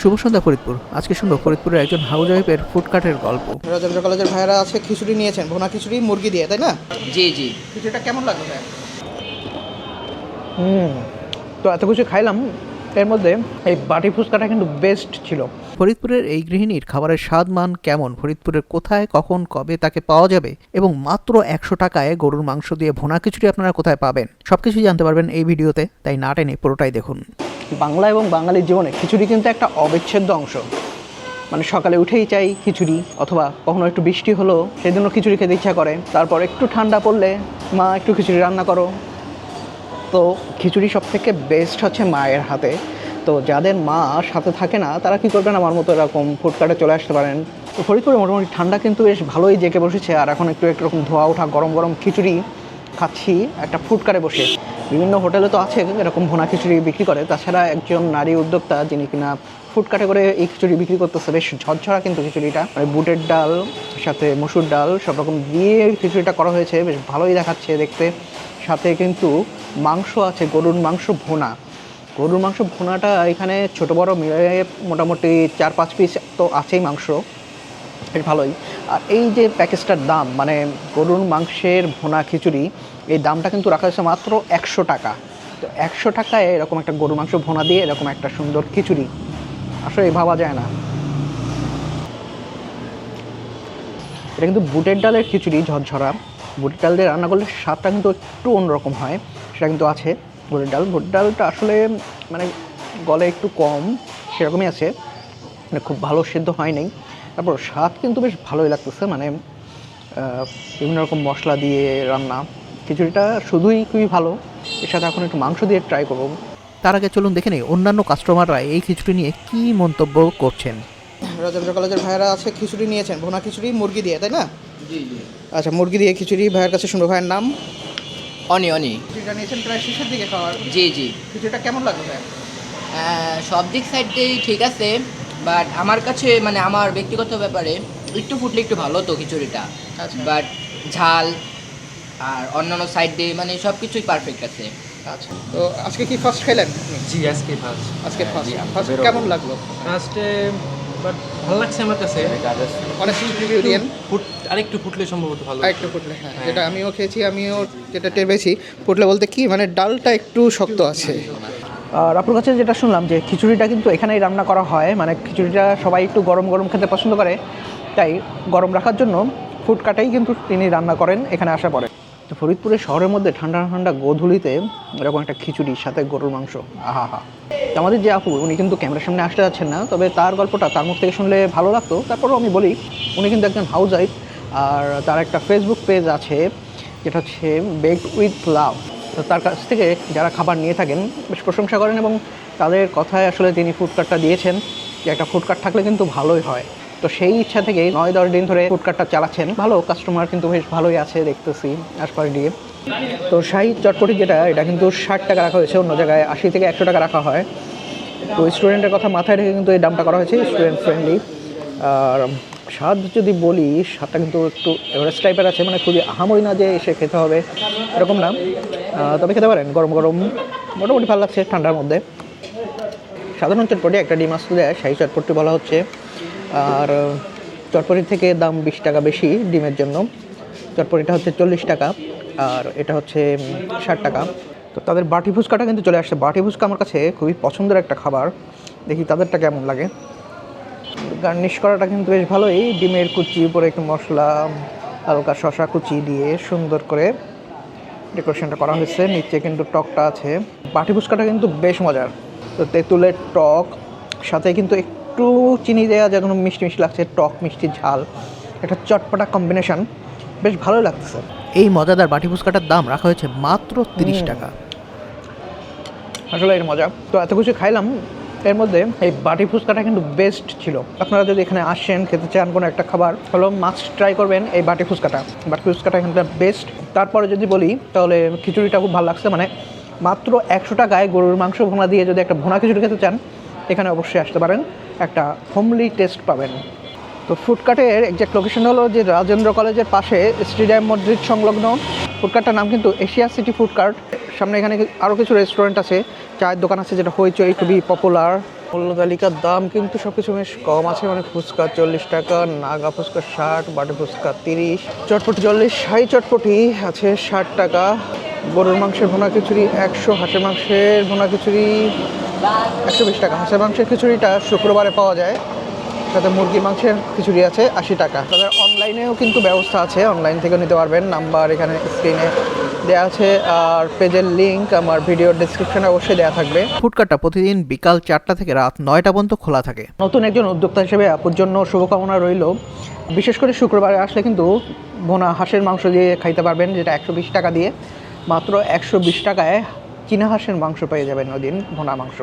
শুভ সন্ধ্যা ফরিদপুর। আজকে শুনব ফরিদপুরের একজন হাউস ওয়াইফের ফুডকার্টের গল্প। রাজেন্দ্র কলেজের ভাইয়েরা আছে খিচুড়ি নিয়েছেন ভোনা খিচুড়ি মুরগি দিয়ে তাই না? জি জি। খিচুড়িটা কেমন লাগল ভাই? হুম তো এত কিছু খাইলাম এর মধ্যে এই বাটি ফুচকাটা কিন্তু বেস্ট ছিল। ফরিদপুরের এই গৃহিণীর খাবারের স্বাদ মান কেমন? ফরিদপুরের কোথায়, কখন, কবে তাকে পাওয়া যাবে? এবং মাত্র একশো টাকায় গরুর মাংস দিয়ে ভোনা খিচুড়ি আপনারা কোথায় পাবেন? সবকিছু জানতে পারবেন এই ভিডিওতে, তাই না টেনে পুরোটাই দেখুন। বাংলা এবং বাঙালির জীবনে খিচুড়ি কিন্তু একটা অবিচ্ছেদ্য অংশ। মানে সকালে উঠেই চাই খিচুড়ি, অথবা কখনো একটু বৃষ্টি হলো, সেদিনও খিচুড়ি খেতে ইচ্ছা করে। তারপর একটু ঠান্ডা পড়লে, মা, একটু খিচুড়ি রান্না করো। তো খিচুড়ি সব থেকে বেস্ট হচ্ছে মায়ের হাতে। তো যাদের মা সাথে থাকে না, তারা কী করবেন? আমার মতো এরকম ফুটকাটে চলে আসতে পারেন। তো ফরিদপুরে মোটামুটি ঠান্ডা কিন্তু বেশ ভালোই জেঁকে বসেছে। আর এখন একটু একরকম ধোয়া ওঠা, গরম গরম খিচুড়ি খাচ্ছি একটা ফুটকারে বসে। বিভিন্ন হোটেলে তো আছে, এরকম ভোনা খিচুড়ি বিক্রি করে। তাছাড়া একজন নারী উদ্যোক্তা যিনি কিনা ফুডকাটে করে এই খিচুড়ি বিক্রি করতেছে, বেশ ঝরঝরা কিন্তু খিচুড়িটা। মানে বুটের ডাল, সাথে মসুর ডাল সব রকম দিয়ে খিচুড়িটা করা হয়েছে, বেশ ভালোই দেখাচ্ছে দেখতে। সাথে কিন্তু মাংস আছে, গরুর মাংস ভুনা। গরুর মাংস ভুনাটা এখানে ছোট বড় মিলিয়ে মোটামুটি চার পাঁচ পিস তো আছেই মাংস। বেশ ভালোই। আর এই যে প্যাকেজটার দাম মানে গরুর মাংসের ভুনা খিচুড়ি, এই দামটা কিন্তু রাখা হয়েছে মাত্র একশো টাকা। তো একশো টাকায় এরকম একটা গরুর মাংস ভোনা দিয়ে এরকম একটা সুন্দর খিচুড়ি। আসলে ভাবা যায় না। এটা কিন্তু বুটের ডালের খিচুড়ি, ঝরঝরা। বুটের ডাল দিয়ে রান্না করলে স্বাদটা কিন্তু একটু অন্যরকম হয়, সেটা কিন্তু আছে। বুটের ডাল বুটের ডালটা আসলে মানে গলে একটু কম সেরকমই আছে। মানে খুব ভালো সেদ্ধ হয় নাই। তারপর স্বাদ কিন্তু বেশ ভালোই লাগতেছে মানে বিভিন্ন রকম মশলা দিয়ে রান্না। খিচুড়িটা শুধুই খুবই ভালো। এর সাথে এখন একটু মাংস দিয়ে ট্রাই করব। তার আগে চলুন দেখে নেই অন্যান্য কাস্টমাররা এই খিচুড়ি নিয়ে কী মন্তব্য করছেন? রাজেন্দ্র কলেজের ভাইয়েরা আছে খিচুড়ি নিয়েছেন ভোনা খিচুড়ি মুরগি দিয়ে তাই না? জি জি। আচ্ছা মুরগি দিয়ে খিচুড়ি ভাইয়ের কাছে শুনব ভাইয়ের নাম? অনি অনি। খিচুড়িটা নিয়েছেন প্রায় শেষের দিকে খাওয়ার। জি জি। খিচুড়িটা কেমন লাগল ভাই? সব দিক সাইড দিয়েই ঠিক আছে বাট আমার কাছে মানে আমার ব্যক্তিগত ব্যাপারে একটু ফুটলে একটু ভালো তো খিচুড়িটা। আচ্ছা। বাট ঝাল আর অন্যান্য সাইড দিয়ে মানে সব কিছুই পারফেক্ট আছে। আচ্ছা। তো আজকে কি ফার্স্ট খাইলেন জি আজকে ফার্স্ট আজকে ফার্স্ট ফার্স্ট কেমন লাগল? ফার্স্টে বাট ভালো লাগছে আমার কাছে। অনেক রিভিউ ফুট আরেকটু ফুটলে সম্ভবত ভালো। আর একটু ফুটলে হ্যাঁ যেটা আমিও খেয়েছি আমিও যেটা টের পেয়েছি ফুটলে বলতে কি মানে ডালটা একটু শক্ত আছে। আর আপনার কাছে যেটা শুনলাম যে খিচুড়িটা কিন্তু এখানেই রান্না করা হয় মানে খিচুড়িটা সবাই একটু গরম গরম খেতে পছন্দ করে তাই গরম রাখার জন্য ফুটকাটাই কিন্তু তিনি রান্না করেন এখানে আসা পরে তো ফরিদপুরের শহরের মধ্যে ঠান্ডা ঠান্ডা গোধূলিতে এরকম একটা খিচুড়ির সাথে গরুর মাংস। আহা হা আমাদের যে আপু, উনি কিন্তু ক্যামেরার সামনে আসতে যাচ্ছেন না, তবে তার গল্পটা তার মুখ থেকে শুনলে ভালো লাগতো। তারপরেও আমি বলি, উনি কিন্তু একজন হাউস ওয়াইফ আর তার একটা ফেসবুক পেজ আছে, যেটা হচ্ছে বেক উইথ লাভ তো তার কাছ থেকে যারা খাবার নিয়ে থাকেন, বেশ প্রশংসা করেন এবং তাদের কথায় আসলে তিনি ফুডকার্টটা দিয়েছেন, যে একটা ফুডকার্ট থাকলে কিন্তু ভালোই হয়। তো সেই ইচ্ছা থেকে নয় দশ দিন ধরে ফুডকার্টটা চালাচ্ছেন। ভালো কাস্টমার কিন্তু বেশ ভালোই আছে দেখতেছি আশপাশ দিয়ে। তো শাহি চটপটি যেটা, এটা কিন্তু ষাট টাকা রাখা হয়েছে, অন্য জায়গায় আশি থেকে একশো টাকা রাখা হয়। তো স্টুডেন্টের কথা মাথায় রেখে কিন্তু এই দামটা করা হয়েছে স্টুডেন্ট ফ্রেন্ডলি আর স্বাদ যদি বলি, স্বাদটা কিন্তু একটু এভারেজ টাইপের আছে মানে খুবই আহামরি না যে এসে খেতে হবে, এরকম না। তবে খেতে পারেন, গরম গরম, মোটামুটি ভালো লাগছে ঠান্ডার মধ্যে। সাধারণ চটপটি একটা ডিম আসলে দেয় শাহি চটপটি বলা হচ্ছে। আর চটপটির থেকে দাম বিশ টাকা বেশি ডিমের জন্য। চটপটিটা হচ্ছে চল্লিশ টাকা, আর এটা হচ্ছে ষাট টাকা। তো তাদের বাটি ফুচকাটা কিন্তু চলে আসছে। বাটি ফুচকা আমার কাছে খুবই পছন্দের একটা খাবার। দেখি তাদেরটা কেমন লাগে। গার্নিশ করাটা কিন্তু বেশ ভালোই। ডিমের কুচি, উপরে একটু মশলা, হালকা শশা কুচি দিয়ে সুন্দর করে ডেকোরেশনটা করা হয়েছে। নিচে কিন্তু টকটা আছে। বাটি ফুচকাটা কিন্তু বেশ মজার। তো তেঁতুলের টক, সাথে কিন্তু একটু চিনি দেওয়া যেন মিষ্টি মিষ্টি লাগছে টক মিষ্টি ঝাল একটা চটপটা কম্বিনেশন বেশ ভালো লাগতেছে। এই মজাদার বাটি ফুচকাটার দাম রাখা হয়েছে মাত্র তিরিশ টাকা। আসলে এর মজা। তো এত কিছু খাইলাম এর মধ্যে এই বাটি ফুচকাটা কিন্তু বেস্ট ছিল। আপনারা যদি এখানে আসেন খেতে চান কোনো একটা খাবার হলো মাস্ট ট্রাই করবেন এই বাটি ফুচকাটা। বাটি ফুচকাটা এখানটা বেস্ট তারপরে যদি বলি তাহলে খিচুড়িটা খুব ভালো লাগছে। মানে মাত্র একশো টাকায় গরুর মাংস ভোনা দিয়ে যদি একটা ভোনা খিচুড়ি খেতে চান এখানে অবশ্যই আসতে পারেন। একটা হোমলি টেস্ট পাবেন। তো ফুডকার্টের এক্সাক্ট লোকেশন হলো যে রাজেন্দ্র কলেজের পাশে স্টেডিয়াম মসজিদ সংলগ্ন। ফুডকার্টটার নাম কিন্তু এশিয়া সিটি ফুডকার্ট সামনে এখানে আরও কিছু রেস্টুরেন্ট আছে, চায়ের দোকান আছে যেটা হইচই খুবই পপুলার মূল্য তালিকার দাম কিন্তু সব কিছু বেশ কম আছে মানে ফুচকা চল্লিশ টাকা, নাগা ফুচকা ষাট, বাটি ফুচকা তিরিশ। চটপটি চল্লিশ সাই চটপটি আছে ষাট টাকা। গরুর মাংসের ভুনা খিচুড়ি একশো, হাঁসের মাংসের ভুনা খিচুড়ি একশো বিশ টাকা। হাঁসের মাংসের খিচুড়িটা শুক্রবারে পাওয়া যায়। সাথে মুরগি মাংসের খিচুড়ি আছে আশি টাকা। তাদের অনলাইনেও কিন্তু ব্যবস্থা আছে। অনলাইন থেকে নিতে পারবেন। নাম্বার এখানে স্ক্রিনে দেওয়া আছে। আর পেজের লিঙ্ক আমার ভিডিওর ডিসক্রিপশনে অবশ্যই দেওয়া থাকবে। ফুডকার্টটা প্রতিদিন বিকাল চারটা থেকে রাত নয়টা পর্যন্ত খোলা থাকে। নতুন একজন উদ্যোক্তা হিসেবে আপুর জন্য শুভকামনা রইল। বিশেষ করে শুক্রবারে আসলে কিন্তু ভোনা হাঁসের মাংস দিয়ে খাইতে পারবেন, যেটা একশো বিশ টাকা দিয়ে। মাত্র একশো বিশ টাকায় চীনা হাঁসের মাংস পেয়ে যাবেন ওদিন ভোনা মাংস।